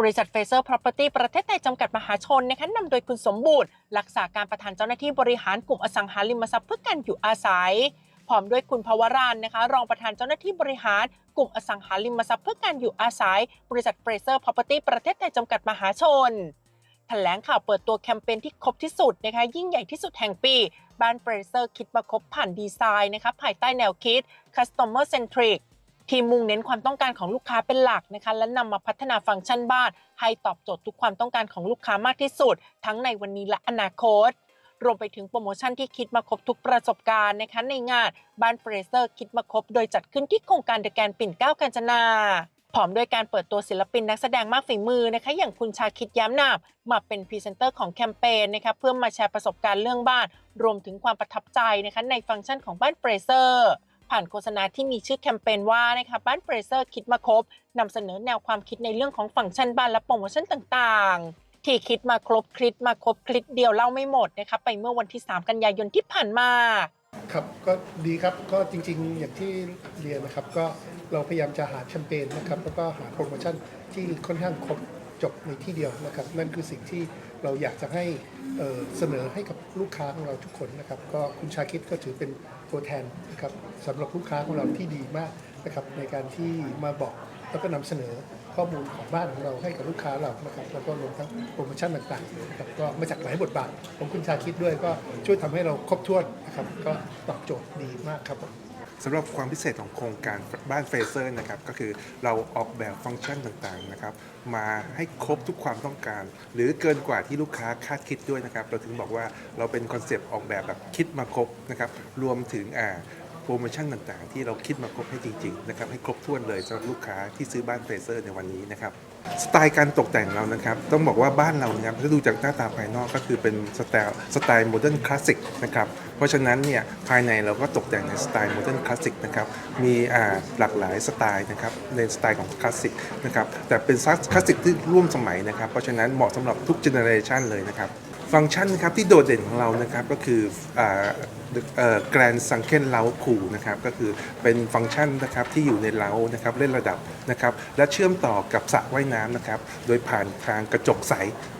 บริษัทเฟเซอร์ Property ประเทศไทยจำกัดมหาชนนะคะนำโดยคุณสมบูรณ์รักษาการประธานเจ้าหน้าที่บริหารกลุ่มอสังหาริมทรัพย์เพื่อการอยู่อาศัย พร้อมด้วยคุณภวรานนะคะ รองประธานเจ้าหน้าที่บริหารกลุ่มอสังหาริมทรัพย์เพื่อการอยู่อาศัย บริษัทเฟเซอร์ Property ประเทศไทยจำกัดมหาชนแถลงข่าวเปิดตัวแคมเปญที่ครบที่สุดนะคะยิ่งใหญ่ที่สุดแห่งปีบ้านเฟเซอร์คิดมาครบผ่านดีไซน์นะคะภายใต้แนวคิด Customer Centric ทีมมุ่งเน้นความต้องการของลูกค้าเป็นหลักนะคะ และนำมาพัฒนาฟังก์ชันบ้าน ให้ตอบโจทย์ทุกความต้องการของลูกค้ามากที่สุด ทั้งในวันนี้และอนาคต รวมไปถึงโปรโมชั่นที่คิดมาครบทุกประสบการณ์นะคะในงานบ้านเฟรเซอร์คิดมาครบ โดยจัดขึ้นที่โครงการเดอะแกนปิ่นเก้ากาญจนาพร้อมด้วยการเปิดตัวศิลปินนักแสดงมากฝีมือนะคะ อย่างคุณชาคิดย้ำนามมาเป็นพรีเซนเตอร์ของแคมเปญนะคะเพื่อมาแชร์ประสบการณ์เรื่องบ้าน รวมถึงความประทับใจนะคะในฟังก์ชันของบ้านเฟรเซอร์ ผ่านโฆษณาที่มีชื่อแคมเปญว่านะคะบ้านเฟรเซอร์คิดมาครบนำเสนอแนวความคิดในเรื่องของฟังก์ชันบ้านและโปรโมชั่นต่างๆ ที่คิดมาครบคลิปมาครบคลิปเดียวเล่าไม่หมดนะคะไปเมื่อวันที่ 3 กันยายนที่ผ่านมา ครับก็ดีครับก็จริงๆ อย่างที่เรียนนะครับ ก็เราพยายามจะหาแคมเปญนะครับแล้วก็หาโปรโมชั่นที่ค่อนข้างครบ จบในที่เดียวนะครับ นั่นคือสิ่งที่เราอยากจะให้เเสนอให้กับลูกค้าของเราทุกคนนะครับ ก็คุณชาคิดก็ถือเป็นตัวแทนนะครับสำหรับลูกค้าของเราที่ดีมากนะครับในการที่มาบอกแล้วก็นำเสนอข้อมูลของบ้านของเราให้กับลูกค้าเรานะครับแล้วก็รวมทั้งโปรโมชั่นต่างๆนะครับก็มาจากหลายบทบาทของคุณชาคิดด้วยก็ช่วยทำให้เราครบถ้วนนะครับก็ตอบโจทย์ดีมากครับผม สำหรับความพิเศษของโครงการบ้านเฟเซอร์นะครับก็คือเราออกแบบฟังก์ชันต่างๆนะครับมาให้ครบทุกความต้องการ หรือเกินกว่าที่ลูกค้าคาดคิดด้วยนะครับเราถึงบอกว่าเราเป็นคอนเซปต์ออกแบบแบบคิดมาครบนะครับรวมถึงอ่าโปรโมชั่นต่างๆ ที่เราคิดมาครบให้จริงๆนะครับให้ครบถ้วนเลยสำหรับลูกค้าที่ซื้อบ้านเฟเซอร์ในวันนี้นะครับ สไตล์การตกแต่งเรานะครับต้องบอกว่าบ้านเรานะครับถ้าดูจากหน้าตาภายนอกก็คือเป็นสไตล์สไตล์โมเดิร์นคลาสสิกนะครับเพราะฉะนั้นเนี่ยภายในเราก็ตกแต่งในสไตล์โมเดิร์นคลาสสิกนะครับมีอ่าหลากหลายสไตล์นะครับในสไตล์ของคลาสสิกนะครับแต่เป็นคลาสสิกที่ร่วมสมัยนะครับเพราะฉะนั้นเหมาะสำหรับทุกเจเนอเรชันเลยนะครับ ฟังก์ชันนะครับที่โดดเด่นของเรานะครับก็คือแกรนซังเคนเล้าพูนะครับก็คือเป็นฟังก์ชันนะครับที่อยู่ในเล้านะครับเล่นระดับนะครับและเชื่อมต่อกับสระว่ายน้ำนะครับโดยผ่านทางกระจกใส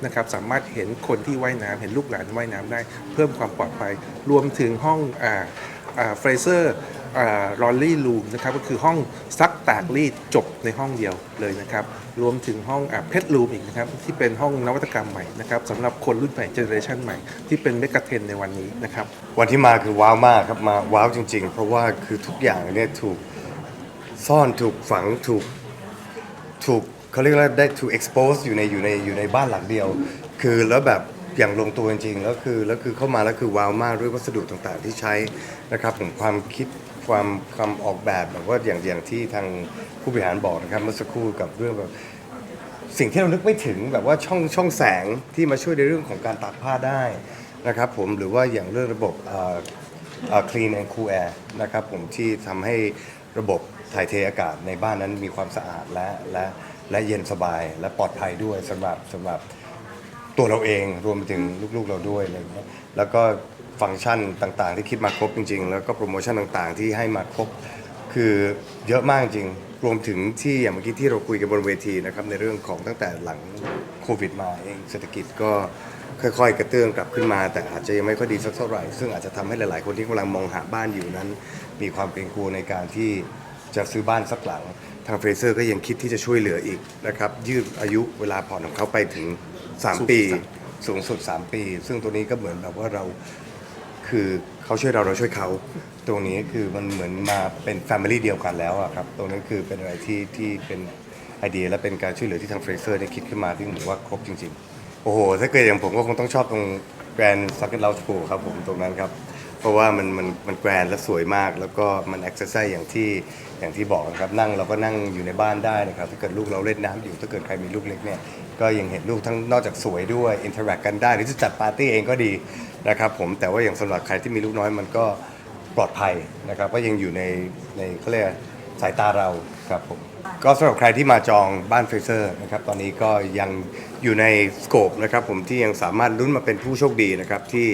นะครับสามารถเห็นคนที่ว่ายน้ำเห็นลูกหลานว่ายน้ำได้ เพิ่มความปลอดภัย รวมถึงห้องเฟรเซอร์ รอลลี่รูมนะครับก็คือห้องซักตากรีดจบในห้องเดียวเลยนะครับรวมถึงห้องเพชรรูมอีกนะครับที่เป็นห้องนวัตกรรมใหม่นะครับสำหรับคนรุ่นใหม่เจเนอเรชันใหม่ที่เป็นเมกะเทรนในวันนี้นะครับวันที่มาคือว้าวมากครับมาว้าวจริง ๆ เพราะว่าคือทุกอย่างเนี่ยถูกซ่อนถูกฝังถูกถูกเขาเรียกว่าได้ถูก expose อยู่ในอยู่ในอยู่ในบ้านหลังเดียว คือแล้วแบบอย่างลงตัวจริงๆแล้วคือแล้วคือเข้ามาแล้วคือว้าวมากด้วยวัสดุต่างๆที่ใช้นะครับผมความคิด ความความออกแบบแบบว่าอย่างอย่างที่ทางผู้บริหารบอกนะครับเมื่อสักครู่กับเรื่องแบบสิ่งที่เรานึกไม่ถึงแบบว่าช่องช่องแสงที่มาช่วยในเรื่องของการตากผ้าได้นะครับผมหรือว่าอย่างเรื่องระบบเอ่อเอ่อ clean and cool air นะครับผมที่ทำให้ระบบถ่ายเทอากาศในบ้านนั้นมีความสะอาดและและและเย็นสบายและปลอดภัยด้วยสำหรับสำหรับตัวเราเองรวมไปถึงลูกๆเราด้วยอะไรเงี้ยแล้วก็ ฟังก์ชันต่างๆ ที่คิดมาครบจริง ๆ แล้วก็โปรโมชั่นต่างๆ ที่ให้มาครบคือเยอะมากจริง รวมถึงที่อย่างเมื่อกี้ที่เราคุยกันบนเวทีนะครับในเรื่องของตั้งแต่หลังโควิดมาเองเศรษฐกิจก็ค่อยๆ กระเตื้องกลับขึ้นมา แต่อาจจะยังไม่ค่อยดีสักเท่าไหร่ ซึ่งอาจจะทำให้หลายๆ คนที่กำลังมองหาบ้านอยู่นั้น มีความเกรงกลัวในการที่จะซื้อบ้านสักหลัง ทางเฟรเซอร์ก็ยังคิดที่จะช่วยเหลืออีกนะครับยืดอายุเวลาผ่อนของเขาไปถึง 3 ปี สูงสุด 3 ปี ซึ่งตัวนี้ก็เหมือนแบบว่าเรา คือเขาช่วยเราเราช่วยเขาตรงนี้คือมันเหมือนมาเป็นแฟมิลี่เดียวกันแล้วอะครับตรงนั้นคือเป็นอะไรที่ที่เป็นไอเดียและเป็นการช่วยเหลือที่ทางเฟรเซอร์ได้คิดขึ้นมาที่ผมว่าครบจริง ๆ โอ้โห ถ้าเกิดอย่างผมก็คงต้องชอบตรงแกรนด์ซักเก็ตเลาส์โครับผมตรงนั้นครับ เพราะว่ามันมันมันแกรนด์และสวยมาก แล้วก็มันแอคเซสไซอย่างที่อย่างที่บอกนะครับนั่งเราก็นั่งอยู่ในบ้านได้นะครับถ้าเกิดลูกเราเล่นน้ำอยู่ ถ้าเกิดใครมีลูกเล็กเนี่ยก็ยังเห็นลูกทั้งนอกจากสวยด้วยอินเทอร์แอคกันได้ หรือจะจัดปาร์ตี้เองก็ดี นะครับผมแต่ว่าอย่างสำหรับใครที่มีลูกน้อยมันก็ปลอดภัยนะครับก็ยังอยู่ในในเขาเรียกสายตาเราครับผมก็สำหรับใครที่มาจองบ้านเฟเซอร์นะครับตอนนี้ก็ยังอยู่ในสโคปนะครับผมที่ยังสามารถลุ้นมาเป็นผู้โชคดีนะครับที่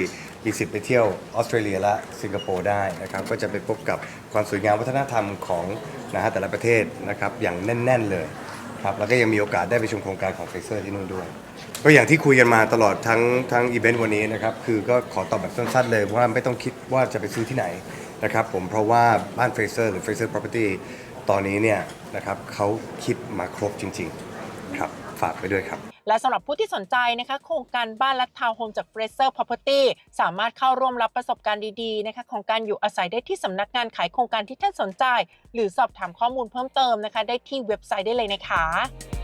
มีสิทธิ์ไปเที่ยวออสเตรเลียและสิงคโปร์ได้นะครับก็จะไปพบกับความสวยงามวัฒนธรรมของนะฮะแต่ละประเทศนะครับอย่างแน่น ๆ เลย ครับแล้วก็ยังมีโอกาสได้ไปชมโครงการของเฟเซอร์ที่นู่นด้วย ก็อย่างที่คุยกันมาตลอดทั้งทั้งอีเวนต์วันนี้นะครับคือก็ขอตอบแบบสั้นๆเลยว่าไม่ต้องคิดว่าจะไปซื้อที่ไหนนะครับผมเพราะว่าบ้านเฟเซอร์หรือเฟเซอร์พ property ตอนนี้เนี่ยนะครับเขาคิดมาครบจริง ๆ ครับ ฝากไปด้วยครับ และสำหรับผู้ที่สนใจนะคะ โครงการบ้านและทาวน์โฮมจาก Fraser Property สามารถเข้าร่วมรับประสบการณ์ดีๆนะคะของการอยู่อาศัยได้ที่สำนักงานขายโครงการที่ท่านสนใจ หรือสอบถามข้อมูลเพิ่มเติมนะคะ ได้ที่เว็บไซต์ได้เลยนะคะ